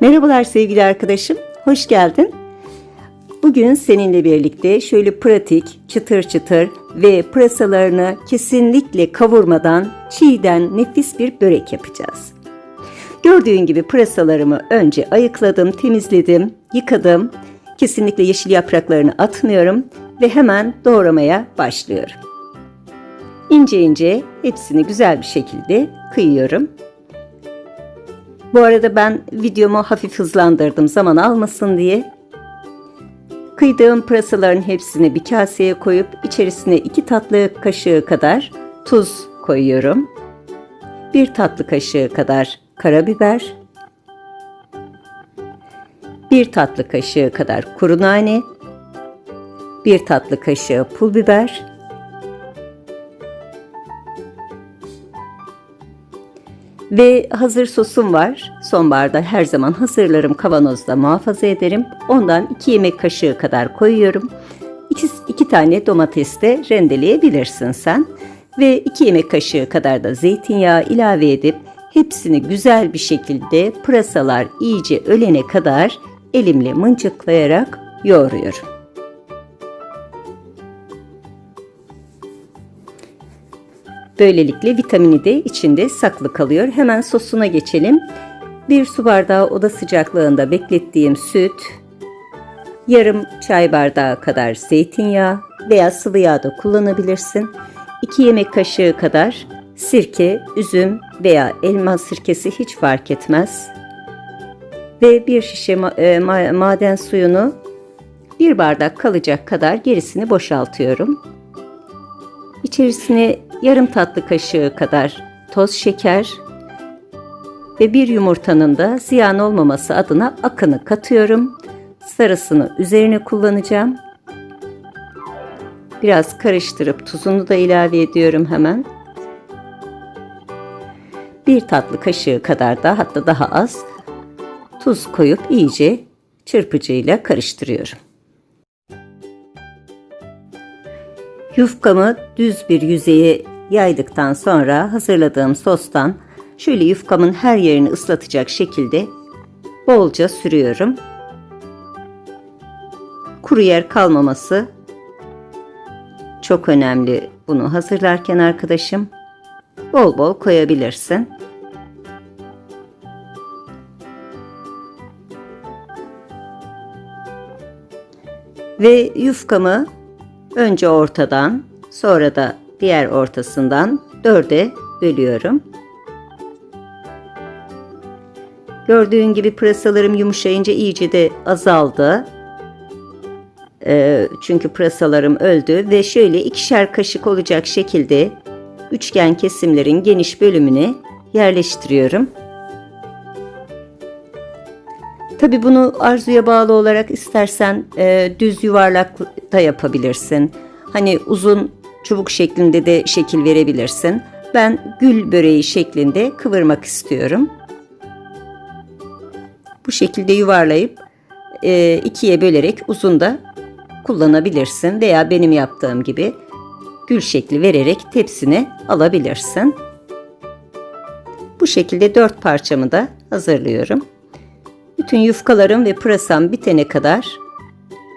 Merhabalar sevgili arkadaşım, hoş geldin. Bugün seninle birlikte şöyle pratik, çıtır çıtır ve pırasalarını kesinlikle kavurmadan çiğden nefis bir börek yapacağız. Gördüğün gibi pırasalarımı önce ayıkladım, temizledim, yıkadım. Kesinlikle yeşil yapraklarını atmıyorum ve hemen doğramaya başlıyorum. İnce ince hepsini güzel bir şekilde kıyıyorum. Bu arada ben videomu hafif hızlandırdım zaman almasın diye. Kıydığım pırasaların hepsini bir kaseye koyup içerisine 2 tatlı kaşığı kadar tuz koyuyorum. 1 tatlı kaşığı kadar karabiber, 1 tatlı kaşığı kadar kuru nane, 1 tatlı kaşığı pul biber, Ve hazır sosum var. Sonbaharda her zaman hazırlarım kavanozda muhafaza ederim. Ondan 2 yemek kaşığı kadar koyuyorum. 2, 2 tane domates de rendeleyebilirsin sen. Ve 2 yemek kaşığı kadar da zeytinyağı ilave edip hepsini güzel bir şekilde pırasalar iyice ölene kadar elimle mıncıklayarak yoğuruyorum. Böylelikle vitamini de içinde saklı kalıyor. Hemen sosuna geçelim. Bir su bardağı oda sıcaklığında beklettiğim süt, yarım çay bardağı kadar zeytinyağı veya sıvı yağ da kullanabilirsin. 2 yemek kaşığı kadar sirke, üzüm veya elma sirkesi hiç fark etmez. Ve bir şişe ma- maden suyunu bir bardak kalacak kadar gerisini boşaltıyorum. İçerisine yarım tatlı kaşığı kadar toz şeker ve bir yumurtanın da ziyan olmaması adına akını katıyorum. Sarısını üzerine kullanacağım. Biraz karıştırıp tuzunu da ilave ediyorum hemen. Bir tatlı kaşığı kadar da hatta daha az tuz koyup iyice çırpıcıyla karıştırıyorum. Yufkamı düz bir yüzeye yaydıktan sonra hazırladığım sostan şöyle yufkamın her yerini ıslatacak şekilde bolca sürüyorum. Kuru yer kalmaması çok önemli bunu hazırlarken arkadaşım. Bol bol koyabilirsin. Ve yufkamı Önce ortadan, sonra da diğer ortasından dörde bölüyorum. Gördüğün gibi pırasalarım yumuşayınca iyice de azaldı. Ee, çünkü pırasalarım öldü ve şöyle ikişer kaşık olacak şekilde üçgen kesimlerin geniş bölümüne yerleştiriyorum. Tabi bunu arzuya bağlı olarak istersen e, düz yuvarlak da yapabilirsin. Hani uzun çubuk şeklinde de şekil verebilirsin. Ben gül böreği şeklinde kıvırmak istiyorum. Bu şekilde yuvarlayıp e, ikiye bölerek uzun da kullanabilirsin veya benim yaptığım gibi gül şekli vererek tepsine alabilirsin. Bu şekilde dört parçamı da hazırlıyorum. Bütün yufkalarım ve pırasam bitene kadar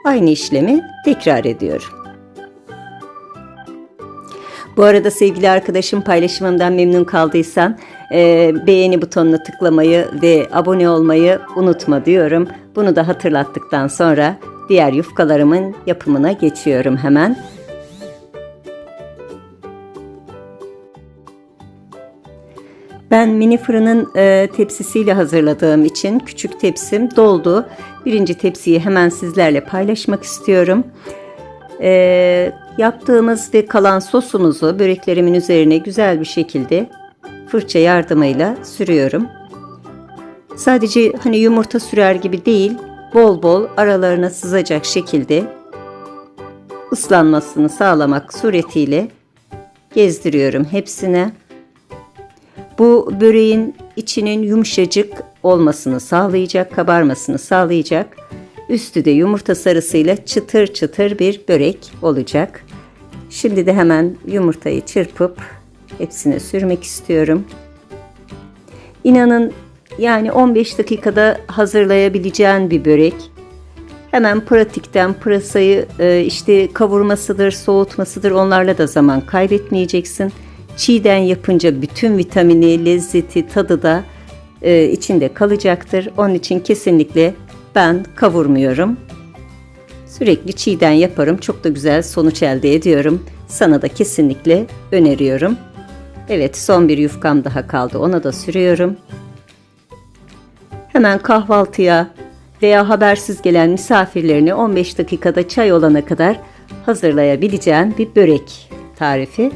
aynı işlemi tekrar ediyorum. Bu arada sevgili arkadaşım paylaşımımdan memnun kaldıysan e, beğeni butonuna tıklamayı ve abone olmayı unutma diyorum. Bunu da hatırlattıktan sonra diğer yufkalarımın yapımına geçiyorum hemen. Ben mini fırının e, tepsisiyle hazırladığım için küçük tepsim doldu. Birinci tepsiyi hemen sizlerle paylaşmak istiyorum. E, yaptığımız ve kalan sosumuzu böreklerimin üzerine güzel bir şekilde fırça yardımıyla sürüyorum. Sadece hani yumurta sürer gibi değil, bol bol aralarına sızacak şekilde ıslanmasını sağlamak suretiyle gezdiriyorum hepsine. Bu böreğin içinin yumuşacık olmasını sağlayacak, kabarmasını sağlayacak. Üstü de yumurta sarısıyla çıtır çıtır bir börek olacak. Şimdi de hemen yumurtayı çırpıp hepsine sürmek istiyorum. İnanın Yani 15 dakikada hazırlayabileceğin bir börek. Hemen pratikten pırasayı e, işte kavurmasıdır, soğutmasıdır onlarla da zaman kaybetmeyeceksin. Çiğden yapınca bütün vitamini, lezzeti, tadı da e, içinde kalacaktır. Onun için kesinlikle ben kavurmuyorum. Sürekli çiğden yaparım. Çok da güzel sonuç elde ediyorum. Sana da kesinlikle öneriyorum. Evet son bir yufkam daha kaldı. Ona da sürüyorum. Hemen kahvaltıya veya habersiz gelen misafirlerini 15 dakikada çay olana kadar hazırlayabileceğin bir börek tarifi.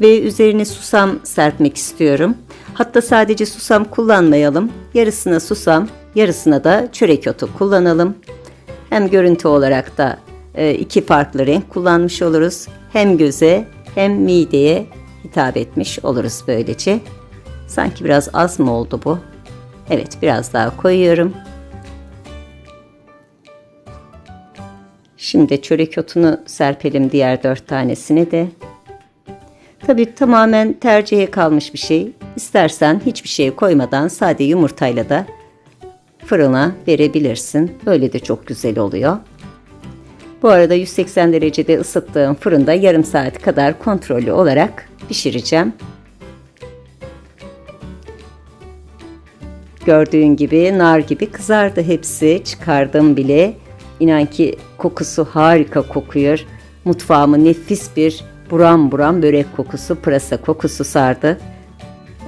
Ve üzerine susam serpmek istiyorum. Hatta sadece susam kullanmayalım. Yarısına susam, yarısına da çörek otu kullanalım. Hem görüntü olarak da e, iki farklı renk kullanmış oluruz. Hem göze hem mideye hitap etmiş oluruz böylece. Sanki biraz az mı oldu bu? Evet biraz daha koyuyorum. Şimdi çörek otunu serpelim diğer dört tanesini de. Tabii tamamen tercihe kalmış bir şey. İstersen hiçbir şey koymadan sade yumurtayla da fırına verebilirsin. Böyle de çok güzel oluyor. Bu arada 180 derecede ısıttığım fırında yarım saat kadar kontrollü olarak pişireceğim. Gördüğün gibi nar gibi kızardı hepsi. Çıkardım bile. İnan ki kokusu harika kokuyor. Mutfağımı nefis bir buram buram börek kokusu, pırasa kokusu sardı.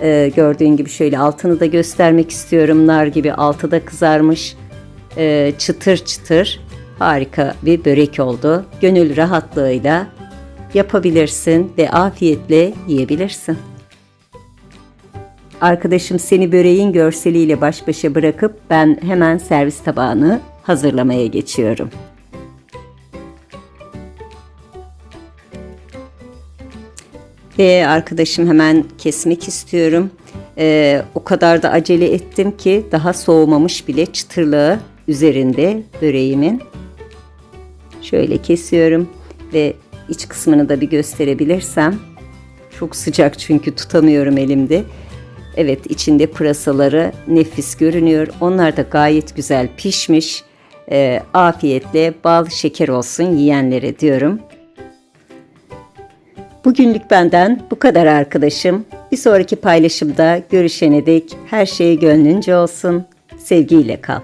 Ee, gördüğün gibi şöyle altını da göstermek istiyorum. Nar gibi altı da kızarmış. Ee, çıtır çıtır harika bir börek oldu. Gönül rahatlığıyla yapabilirsin ve afiyetle yiyebilirsin. Arkadaşım seni böreğin görseliyle baş başa bırakıp ben hemen servis tabağını hazırlamaya geçiyorum. Ve arkadaşım hemen kesmek istiyorum. Ee, o kadar da acele ettim ki daha soğumamış bile çıtırlığı üzerinde böreğimin. Şöyle kesiyorum ve iç kısmını da bir gösterebilirsem. Çok sıcak çünkü tutamıyorum elimde. Evet içinde pırasaları nefis görünüyor. Onlar da gayet güzel pişmiş. Ee, afiyetle bal şeker olsun yiyenlere diyorum. Bugünlük benden bu kadar arkadaşım. Bir sonraki paylaşımda görüşene dek her şey gönlünce olsun. Sevgiyle kal.